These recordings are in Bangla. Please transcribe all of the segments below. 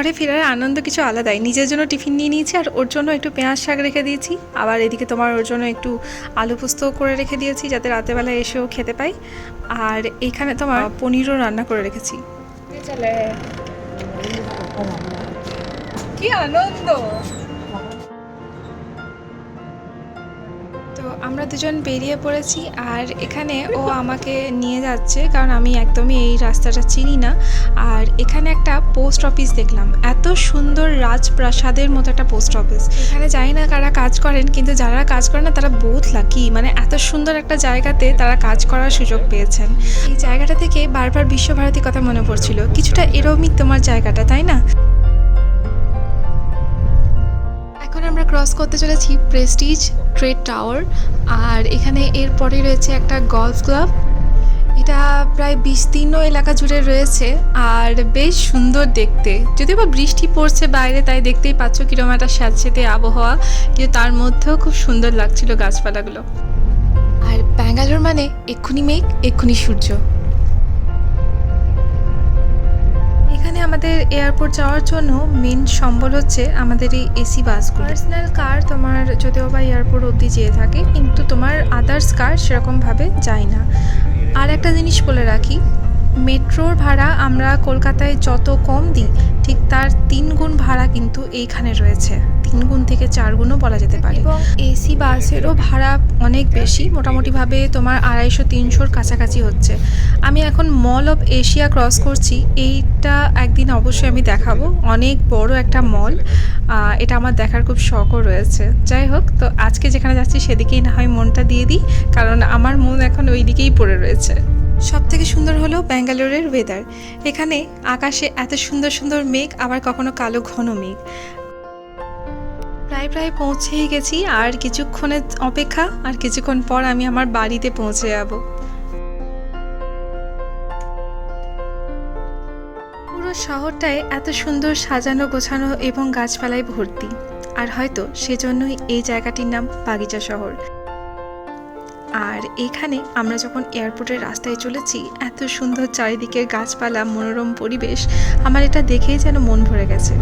ঘরে ফেরার আনন্দ কিছু আলাদাই। নিজের জন্য টিফিন নিয়ে নিয়েছি আর ওর জন্য একটু পেঁয়াজ শাক রেখে দিয়েছি। আবার এদিকে তোমার ওর জন্য একটু আলু পোস্ত করে রেখে দিয়েছি যাতে রাতেবেলা এসেও খেতে পাই। আর এখানে তোমার পনিরও রান্না করে রেখেছি। কি আনন্দ! তো আমরা দুজন বেরিয়ে পড়েছি আর এখানে ও আমাকে নিয়ে যাচ্ছে, কারণ আমি একদমই এই রাস্তাটা চিনি না। আর এখানে একটা পোস্ট অফিস দেখলাম, এত সুন্দর রাজপ্রাসাদের মতো একটা পোস্ট অফিস। এখানে জানি না কারা কাজ করেন, কিন্তু যারা কাজ করেন না, তারা বহুত লাকি মানে এত সুন্দর একটা জায়গাতে তারা কাজ করার সুযোগ পেয়েছেন। এই জায়গাটা থেকে বারবার বিশ্বভারতী কথা মনে পড়ছিল, কিছুটা এরমই তোমার জায়গাটা, তাই না? ক্রস করতে চলেছি প্রেস্টিজ ট্রেড টাওয়ার আর এখানে এরপরে রয়েছে একটা গলফ ক্লাব এটা প্রায় বিস্তীর্ণ এলাকা জুড়ে রয়েছে, আর বেশ সুন্দর দেখতে। যদিও বা বৃষ্টি পড়ছে বাইরে, তাই দেখতেই পাচ্ছ কীরকম একটা স্যাঁতসেতে আবহাওয়া, কিন্তু তার মধ্যেও খুব সুন্দর লাগছিল গাছপালাগুলো। আর ব্যাঙ্গালোর মানে এক্ষুনি মেঘ, এক্ষুনি সূর্য। আমাদের এয়ারপোর্ট যাওয়ার জন্য মেন সম্বল হচ্ছে আমাদের এই এসি বাসগুলো। পার্সোনাল কার তোমার যদিও বা এয়ারপোর্ট অবধি যেয়ে থাকে, কিন্তু তোমার আদার্স কার সেরকমভাবে যায় না। আর একটা জিনিস বলে রাখি, মেট্রোর ভাড়া আমরা কলকাতায় যত কম দিই, ঠিক তার তিন গুণ ভাড়া কিন্তু এইখানে রয়েছে। তিন গুণ থেকে চার গুণও বলা যেতে পারে। এবং এসি বাসেরও ভাড়া অনেক বেশি মোটামুটিভাবে তোমার আড়াইশো তিনশোর কাছাকাছি হচ্ছে। আমি এখন মল অফ এশিয়া ক্রস করছি এইটা একদিন অবশ্যই আমি দেখাবো। অনেক বড় একটা মল এটা আমার দেখার খুব শখও রয়েছে। যাই হোক তো আজকে যেখানে যাচ্ছি সেদিকেই না হয় মনটা দিয়ে দিই কারণ আমার মন এখন ওই দিকেই পড়ে রয়েছে। সব থেকে সুন্দর হলো ব্যাঙ্গালোরের ওয়েদার এখানে আকাশে এত সুন্দর সুন্দর মেঘ আবার কখনো কালো ঘন মেঘ। প্রায় প্রায় পৌঁছেই গেছি, আর কিছুক্ষণের অপেক্ষা, আর কিছুক্ষণ পর আমি আমার বাড়িতে পৌঁছে যাব। পুরো শহরটায় এত সুন্দর সাজানো, গোছানো এবং গাছপালায় ভর্তি। আর হয়তো সেজন্যই এই জায়গাটির নাম বাগিচা শহর। আর এখানে আমরা যখন এয়ারপোর্টের রাস্তায় চলেছি, এত সুন্দর চারিদিকের গাছপালা, মনোরম পরিবেশ, আমার এটা দেখেই যেন মন ভরে গেছে।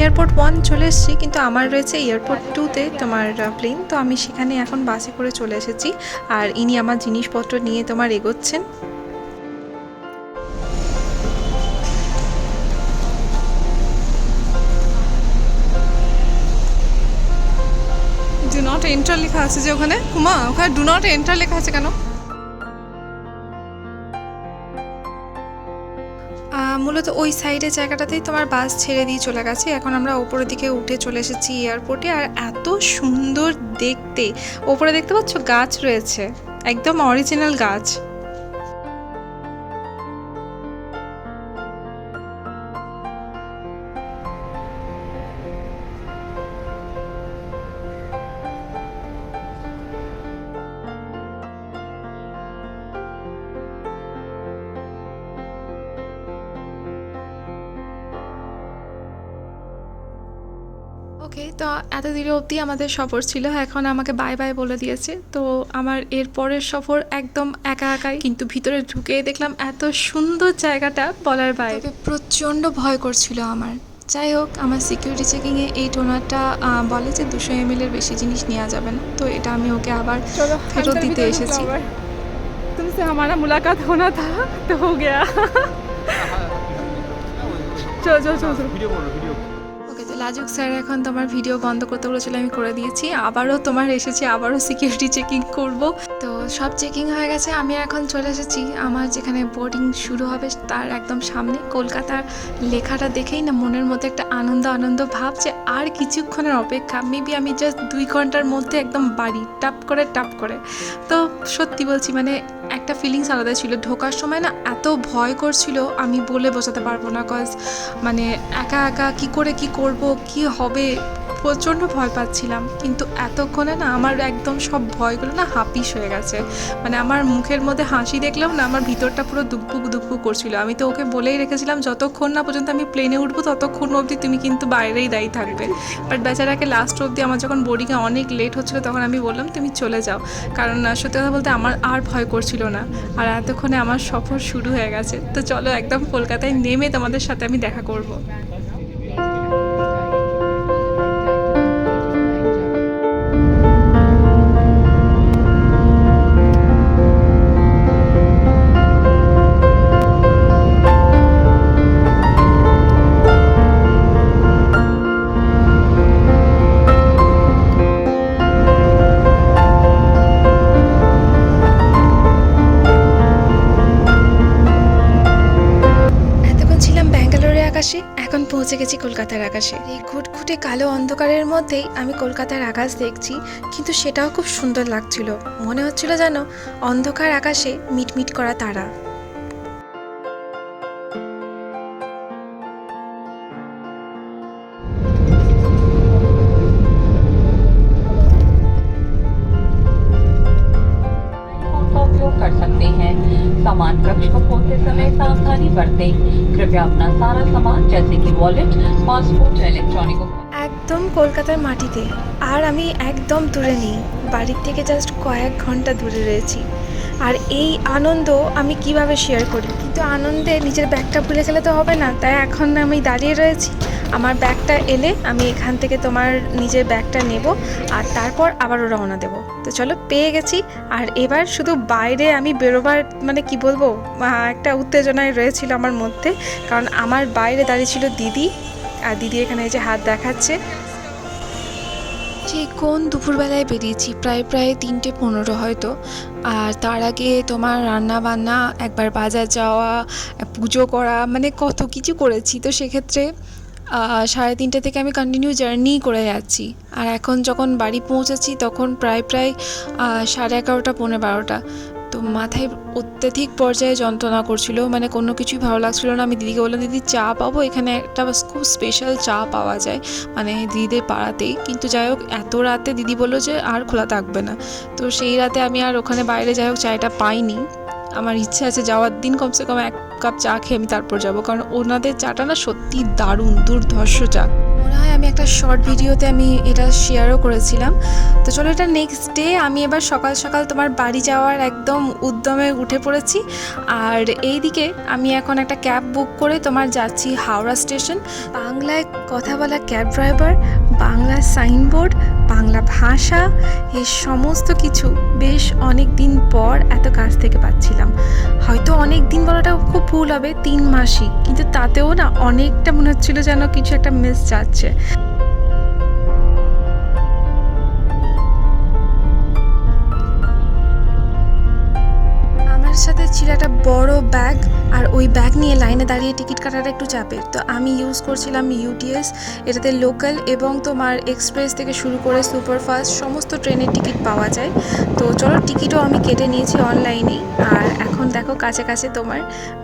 এয়ারপোর্ট ওয়ান চলে এসেছি, কিন্তু আমার রয়েছে এয়ারপোর্ট টুতে তোমার প্লেন তো আমি সেখানে এখন বাসে করে চলে এসেছি। আর ইনি আমার জিনিসপত্র নিয়ে তোমার এগোচ্ছেন। ডু নট এন্টার লেখা আছে যে ওখানে। হুমা ওখানে ডু নট এন্টার লেখা আছে কেন? মূলত ওই সাইডের জায়গাটাতেই তোমার বাস ছেড়ে দিয়ে চলে গেছে। এখন আমরা ওপরের দিকে উঠে চলে এসেছি এয়ারপোর্টে। আর এত সুন্দর দেখতে। ওপরে দেখতে পাচ্ছ গাছ রয়েছে। একদম অরিজিনাল গাছ। ওকে তো এতদিন অবধি আমাদের সফর ছিল এখন আমাকে বাই বাই বলে দিয়েছে তো আমার এর পরের সফর একদম একা একাই কিন্তু ভিতরে ঢুকে দেখলাম এত সুন্দর জায়গাটা বলার বাইরে প্রচণ্ড ভয় করছিল আমার যাই হোক আমার সিকিউরিটি চেকিংয়ে এই টোনারটা বলে যে দুশো এম এর বেশি জিনিস নেওয়া যাবে না তো এটা আমি ওকে আবার ফেরত দিতে এসেছি তুমি আমার মুলাকাত হোনা তা তো হো গেয়া চল চল চল ভিডিও করো ভিডিও লাজুক স্যার এখন তোমার ভিডিও বন্ধ করতে বলেছিল, আমি করে দিয়েছি। আবারও তোমার এসেছি, আবারও সিকিউরিটি চেকিং করব। তো সব চেকিং হয়ে গেছে, আমি এখন চলে এসেছি। আমার যেখানে বোর্ডিং শুরু হবে তার একদম সামনে। কলকাতার লেখাটা দেখেই না মনের মধ্যে একটা আনন্দ আনন্দ ভাব যে আর কিছুক্ষণের অপেক্ষা। মেবি আমি জাস্ট দুই ঘণ্টার মধ্যে একদম বাড়ি, টাপ করে টাপ করে। তো সত্যি বলছি মানে একটা ফিলিংস আলাদা ছিল। ঢোকার সময় না এত ভয় করছিল, আমি বলে বোঝাতে পারব না কজ মানে একা একা কি করে কি করব, কি হবে? প্রচণ্ড ভয় পাচ্ছিলাম। কিন্তু এতক্ষণে না আমার একদম সব ভয়গুলো না হাপিস হয়ে গেছে। মানে আমার মুখের মধ্যে হাসি দেখলাম না, আমার ভিতরটা পুরো দুকপুক দুকপুক করছিল। আমি তো ওকে বলেই রেখেছিলাম, যতক্ষণ না পর্যন্ত আমি প্লেনে উঠবো, ততক্ষণ অবধি তুমি কিন্তু বাইরেই দায়ী থাকবে। বাট বেচারাকে লাস্ট অবধি আমার যখন বোর্ডিংয়ে অনেক লেট হচ্ছিল, তখন আমি বললাম, তুমি চলে যাও। কারণ সত্যি কথা বলতে আমার আর ভয় করছিল না। আর এতক্ষণে আমার সফর শুরু হয়ে গেছে। তো চলো একদম কলকাতায় নেমে তোমাদের সাথে আমি দেখা করব। আকাশে, এখন পৌঁছে গেছি কলকাতার আকাশে। এই ঘুটঘুটে কালো অন্ধকারের মধ্যেই আমি কলকাতার আকাশ দেখছি, কিন্তু সেটাও খুব সুন্দর লাগছিল। মনে হচ্ছিল যেন অন্ধকার আকাশে মিটমিট করা তারা। सामान कक्ष को खोलते समय सावधानी बरतें कृपया अपना सारा सामान जैसे कि वॉलेट पासपोर्ट या इलेक्ट्रॉनिक उपकरण একদম কলকাতার মাটিতে আর আমি একদম দূরে নেই বাড়ির থেকে জাস্ট কয়েক ঘন্টা দূরে রয়েছি আর এই আনন্দ আমি কিভাবে শেয়ার করি কিন্তু আনন্দে নিজের ব্যাগটা ভুলে গেলে তো হবে না তাই এখন আমি দাঁড়িয়ে রয়েছি আমার ব্যাগটা এলে আমি এখান থেকে তোমার নিজের ব্যাগটা নেব আর তারপর আবারও রওনা দেব। তো চলো, পেয়ে গেছি। আর এবার শুধু বাইরে আমি বেরোবার মানে কি বলব একটা উত্তেজনায় রয়েছিল আমার মধ্যে। কারণ আমার বাইরে দাঁড়িয়ে ছিল দিদি। আর দিদি এখানে যে হাত দেখাচ্ছে। ঠিক কোন দুপুরবেলায় বেরিয়েছি? প্রায় প্রায় তিনটে পনেরো হয়তো। আর তার আগে তোমার রান্না বান্না একবার বাজার যাওয়া, পুজো করা মানে কত কিছু করেছি। তো সেক্ষেত্রে সাড়ে তিনটে থেকে আমি কন্টিনিউ জার্নি করে যাচ্ছি। আর এখন যখন বাড়ি পৌঁছেছি, তখন প্রায় প্রায় সাড়ে এগারোটা, পৌনে বারোটা। তো মাথায় অত্যাধিক পর্যায়ে যন্ত্রণা করছিল। মানে কোনো কিছুই ভালো লাগছিল না। আমি দিদিকে বললাম, দিদি, চা পাবো? এখানে একটা খুব স্পেশাল চা পাওয়া যায়। মানে দিদিদের পাড়াতেই। কিন্তু যাই হোক, এত রাতে দিদি বলল যে আর খোলা থাকবে না। তো সেই রাতে আমি আর ওখানে বাইরে যাই হোক চায়টা পাইনি। আমার ইচ্ছে আছে যাওয়ার, দিন কমসে কম এক কাপ চা খেয়ে আমি তারপর যাব। কারণ ওনাদের চাটা না সত্যি দারুণ, দুর্ধর্ষ চা। মনে হয় আমি একটা শর্ট ভিডিওতে আমি এটা শেয়ারও করেছিলাম। তো চলো এটা নেক্সট ডে আমি এবার সকাল সকাল তোমার বাড়ি যাওয়ার একদম উদ্যমে উঠে পড়েছি। আর এইদিকে আমি এখন একটা ক্যাব বুক করে তোমার যাচ্ছি হাওড়া স্টেশন বাংলায় কথা বলা cab driver Bangla signboard, Bangla ভাষা এই সমস্ত কিছু বেশ অনেক দিন পর এত কাজ থেকে পাচ্ছিলাম। হয়তো অনেক দিন বলাটা খুব ভুল হবে, তিন মাসই, কিন্তু তাতেও না অনেকটা মনে হচ্ছিল যেন কিছু একটা মিস যাচ্ছে। ছিল একটা বড় ব্যাগ আর ওই ব্যাগ নিয়ে লাইনে দাঁড়িয়ে টিকিট কাটাটা একটু চাপের তো আমি ইউজ করছিলাম ইউটিএস এটাতে লোকাল এবং তোমার এক্সপ্রেস থেকে শুরু করে সুপারফাস্ট সমস্ত ট্রেনের টিকিট পাওয়া যায়। তো চলো টিকিটও আমি কেটে নিয়েছি অনলাইনেই আর এখন দেখো কাছে কাছে তোমার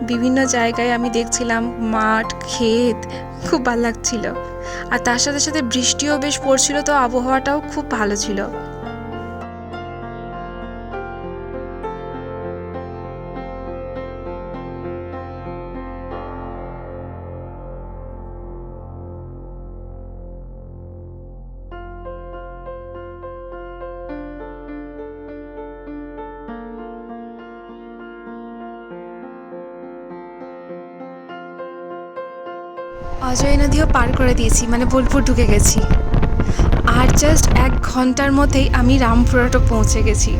বিভিন্ন জায়গায় আমি দেখছিলাম মাঠ, ক্ষেত, খুব ভালো লাগছিল। আর তার সাথে সাথে বৃষ্টিও বেশ পড়ছিল, তো আবহাওয়াটাও খুব ভালো ছিল। অজয় নদীও পার করে দিয়েছি মানে বোলপুর ঢুকে গেছি। আর জাস্ট এক ঘণ্টার মধ্যেই আমি রামপুরহাটও পৌঁছে গেছি।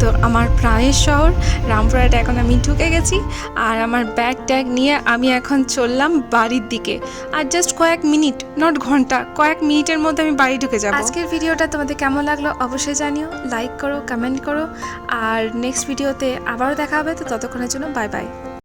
তো আমার প্রাণের শহর রামপুরাটা এখন আমি ঢুকে গেছি, আর আমার ব্যাগ ট্যাগ নিয়ে আমি এখন চললাম বাড়ির দিকে। আর জাস্ট কয়েক মিনিট নট ঘণ্টা, কয়েক মিনিটের মধ্যে আমি বাড়ি ঢুকে যাব। আজকের ভিডিওটা তোমাদের কেমন লাগল অবশ্যই জানিও লাইক করো কমেন্ট করো, আর নেক্সট ভিডিওতে আবারও দেখা হবে, তো ততক্ষণের জন্য বাই বাই